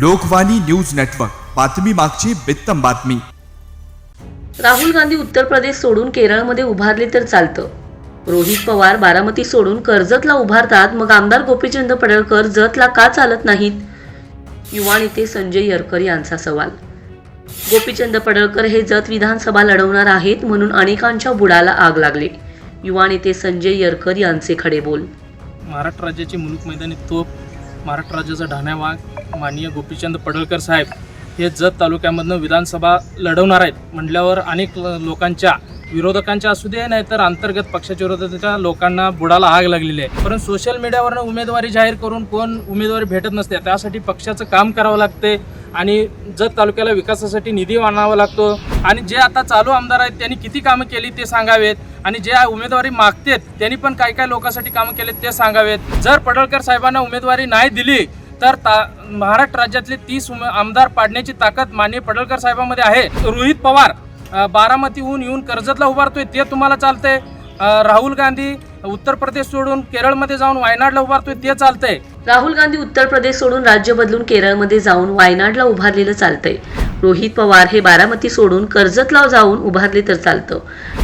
Lokvani news network. बातमी मागची बित्तम बातमी. राहुल गांधी उत्तर प्रदेश सोडून केरळमध्ये उभारले तर चालतं. रोहित पवार बारामती सोडून कर्जतला उभारतात मग आमदार गोपीचंद पडळकर जतला का चालत नाहीत? युवा नेते संजय यरकर यांचा सवाल. गोपीचंद पडळकर हे जत विधानसभा लढवणार आहेत म्हणून अनेकांच्या बुडाला आग लागली. युवा नेते संजय यरकर यांचे खडे बोल. महाराष्ट्र राज्याची मुलूक मैदानी तोप महाराष्ट्र राज्याचा ढाण्या वाघ माननीय गोपीचंद पडळकर साहेब हे जत तालुक्यामधनं विधानसभा लढवणार आहेत. म्हटल्यावर अनेक लोकांच्या विरोधकांच्या असू दे नाहीतर अंतर्गत पक्षाच्या विरोधाच्या लोकांना बुडाला आग लागलेली आहे. परंतु सोशल मीडियावरनं उमेदवारी जाहीर करून कोण उमेदवारी भेटत नसते त्यासाठी पक्षाचं काम करावं लागते. आणि जत तालुक्याला विकासासाठी निधी आणावा लागतो. आणि जे आता चालू आमदार आहेत त्यांनी किती कामं केली ते सांगावेत. आणि जे उमेदवारी मागतेत त्यांनी पण काय काय लोकांसाठी कामं केलेत ते सांगावेत. जर पडळकर साहेबांना उमेदवारी नाही दिली तर ता महाराष्ट्र राज्यातले तीस आमदार पाडण्याची ताकद माननीय पडळकर साहेबांमध्ये आहे. रोहित पवार बारामतीहून येऊन कर्जतला उभारतोय ते तुम्हाला चालतंय. राहुल गांधी उत्तर प्रदेश सोडून केरळमध्ये जाऊन वायनाडला उभारतोय ते चालतंय. राहुल गांधी उत्तर प्रदेश सोडून राज्य बदलून केरळमध्ये जाऊन वायनाडला उभारलेलं चालतंय. रोहित पवार हे बारामती सोडून कर्जतला जाऊन उभारले तर चालतं.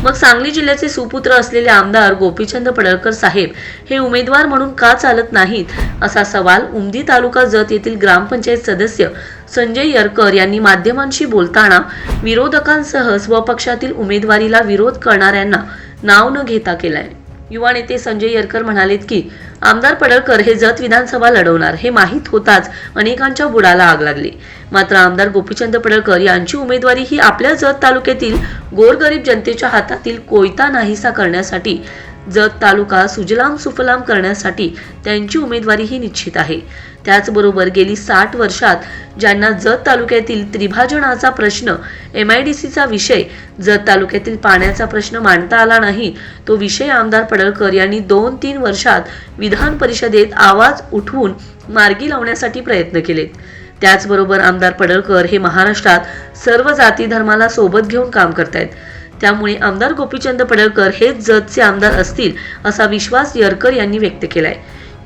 मग सांगली जिल्ह्याचे सुपुत्र असलेले आमदार गोपीचंद पडळकर साहेब हे उमेदवार म्हणून का चालत नाहीत? असा सवाल उमदी तालुका जत येथील ग्रामपंचायत सदस्य संजय यरकर यांनी माध्यमांशी बोलताना विरोधकांसह स्वपक्षातील उमेदवारीला विरोध करणाऱ्यांना नाव न घेता केलाय. युवा नेते संजय येरकर म्हणालेत की आमदार पडळकर हे जत विधानसभा लढवणार हे माहीत होताच अनेकांच्या बुडाला आग लागली. मात्र आमदार गोपीचंद पडळकर यांची उमेदवारी ही आपल्या जत तालुक्यातील गोरगरीब जनतेच्या हातातील कोयता नाहीसा करण्यासाठी जत तालुका सुजलाम सुफलाम करण्यासाठी त्यांची उमेदवारी ही निश्चित आहे. त्याचबरोबर गेली साठ वर्षात ज्यांना जत तालुक्यातील त्रिभाजनाचा प्रश्न एम आय डी सीचा विषय जत तालुक्यातील पाण्याचा प्रश्न मांडता आला नाही तो विषय आमदार पडळकर यांनी दोन तीन वर्षात विधान परिषदेत आवाज उठवून मार्गी लावण्यासाठी प्रयत्न केलेत. त्याचबरोबर आमदार पडळकर हे महाराष्ट्रात सर्व जाती धर्माला सोबत घेऊन काम करतायत. त्यामुळे आमदार गोपीचंद पडळकर हेच जतचे आमदार असतील असा विश्वास यरकर यांनी व्यक्त केलाय.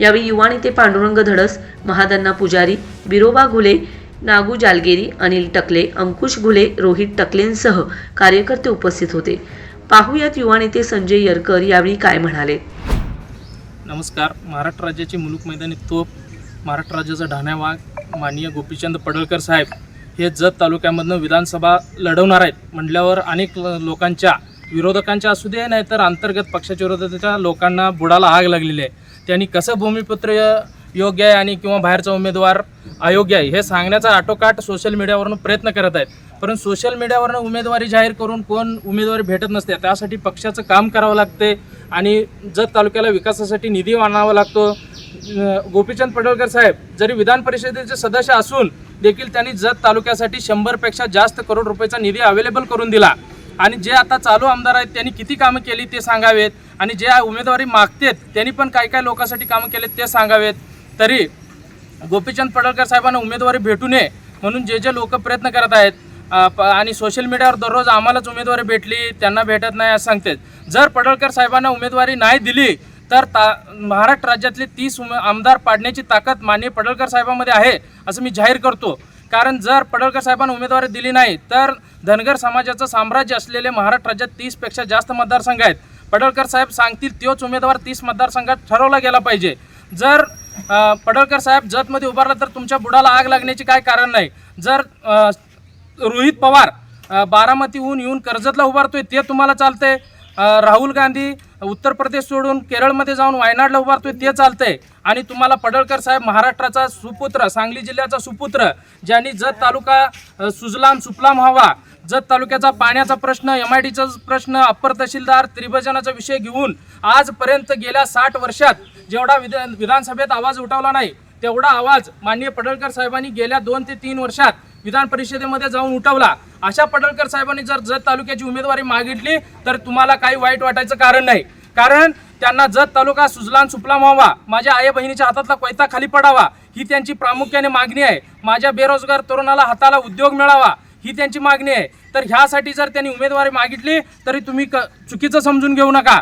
यावेळी युवा नेते पांडुरंग धडस महादन्ना पुजारी बिरोबा घुले नागू जालगेरी अनिल टकले अंकुश घुले रोहित टकलेंसह कार्यकर्ते उपस्थित होते. पाहुयात युवा नेते संजय यरकर यावेळी काय म्हणाले. नमस्कार. महाराष्ट्र राज्याचे मुलुक मैदानी तोप महाराष्ट्र राज्याचा ढाण्या वाघ माननीय गोपीचंद पडळकर साहेब हे जत तालुक्यामधनं विधानसभा लढवणार आहेत. म्हटल्यावर अनेक लोकांच्या विरोधकांच्या असू दे नाहीतर अंतर्गत पक्षाच्या विरोधाच्या लोकांना बुडाला आग लागलेली आहे. त्यांनी कसं भूमिपुत्र योग्य आहे आणि किंवा बाहेरचा उमेदवार अयोग्य आहे हे सांगण्याचा आटोकाट सोशल मीडियावरून प्रयत्न करत आहेत. परंतु सोशल मीडियावरनं उमेदवारी जाहीर करून कोण उमेदवारी भेटत नसते त्यासाठी पक्षाचं काम करावं लागते आणि जत तालुक्याला विकासासाठी निधी आणावा लागतो. गोपीचंद पडळकर साहेब जरी विधान परिषदेचे सदस्य असून देखील त्यांनी जत तालुक्यासाठी शंभरपेक्षा जास्त करोड रुपयाचा निधी अवेलेबल करून दिला. आणि जे आता चालू आमदार आहेत त्यांनी किती कामं केली ते सांगावेत. आणि जे उमेदवारी मागतेत त्यांनी पण काय काय लोकांसाठी कामं केलेत ते सांगावेत. तरी गोपीचंद पडळकर साहेबांना उमेदवारी भेटू नये म्हणून जे जे लोक प्रयत्न करत आहेत प- आणि सोशल मीडियावर दररोज आम्हालाच उमेदवारी भेटली त्यांना भेटत नाही असं सांगतात. जर पडळकर साहेबांना उमेदवारी नाही दिली तर ता महाराष्ट्र राज्यातले तीस उमे आमदार पाडण्याची ताकद माननीय पडळकर साहेबांमध्ये आहे असं मी जाहीर करतो. कारण जर पडळकर साहेबांना उमेदवारी दिली नाही तर धनगर समाजाचं साम्राज्य असलेले महाराष्ट्र राज्यात तीसपेक्षा जास्त मतदारसंघ आहेत. पडळकर साहेब सांगतील तोच उमेदवार तीस मतदारसंघात ठरवला गेला पाहिजे. जर पडळकर साहेब जतमध्ये उभारला तर तुमच्या बुडाला आग लागण्याचे काय कारण नाही. जर रोहित पवार बारामतीहून येऊन कर्जतला उभारतोय ते तुम्हाला चालतंय. राहुल गांधी उत्तर प्रदेश सोडून केरळमध्ये जाऊन वायनाडला उभारतोय ते चालतंय. आणि तुम्हाला पडळकर साहेब महाराष्ट्राचा सुपुत्र सांगली जिल्ह्याचा सुपुत्र ज्यांनी जत तालुका सुजलाम सुफलाम व्हावा जत तालुक्याचा पाण्याचा प्रश्न एम आय डीचा प्रश्न अप्पर तहसीलदार त्रिभजनाचा विषय घेऊन आजपर्यंत गेल्या साठ वर्षात जेवढा विधान विधानसभेत आवाज उठवला नाही तेवढा आवाज माननीय पडळकर साहेबांनी गेल्या दोन ते तीन वर्षात विधान परिषदेमध्ये जाऊन उठवला. अशा पडळकर साहेबांनी जर जत तालुक्याची उमेदवारी मागितली तर तुम्हाला काही वाईट वाटायचं कारण नाही. कारण त्यांना जत तालुका सुजलाम सुपलाम व्हावा माझ्या आई बहिणीच्या हातातला कोयता खाली पडावा ही त्यांची प्रामुख्याने मागणी आहे. माझ्या बेरोजगार तरुणाला हाताला उद्योग मिळावा ही त्यांची मागणी आहे. तर ह्यासाठी जर त्यांनी उमेदवारी मागितली तरी तुम्ही क चुकीचं समजून घेऊ नका.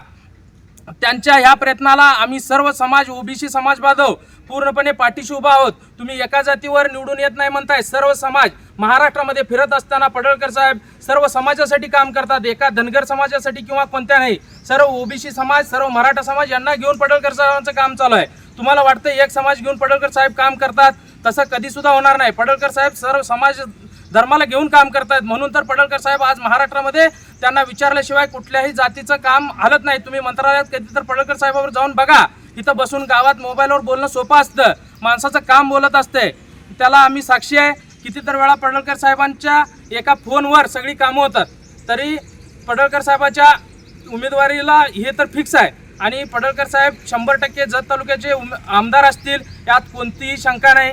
त्यांच्या ह्या प्रयत्नाला आम्ही सर्व समाज ओबीसी समाज बांधव पूर्णपणे पाठीशी उभा आहोत. तुम्ही एका जातीवर निवडून येत नाही म्हणताय. सर्व समाज महाराष्ट्रामध्ये फिरत असताना पडळकर साहेब सर्व समाजासाठी काम करतात. एका धनगर समाजासाठी किंवा कोणत्या नाही. सर्व ओबीसी समाज सर्व मराठा समाज यांना घेऊन पडळकर साहेबांचं काम चालू आहे. तुम्हाला वाटतं एक समाज घेऊन पडळकर साहेब काम करतात? तसं कधी सुद्धा होणार नाही. पडळकर साहेब सर्व समाज धर्माला घेऊन काम करतायत. म्हणून तर पडळकर साहेब आज महाराष्ट्रामध्ये त्यांना विचारल्याशिवाय कुठल्याही जातीचं काम हलत नाही. तुम्ही मंत्रालयात कधी तर पडळकर साहेबावर जाऊन बघा. इथं बसून गावात मोबाईलवर बोलणं सोपं असतं. माणसाचं काम बोलत असते. त्याला आम्ही साक्षी आहे. कितीतर वेळा पडळकर साहेबांच्या एका फोनवर सगळी कामं होतात. तरी पडळकर साहेबाच्या उमेदवारीला हे तर फिक्स आहे. आणि पडळकर साहेब शंभर टक्के जत तालुक्याचे उम आमदार असतील. यात कोणतीही शंका नाही.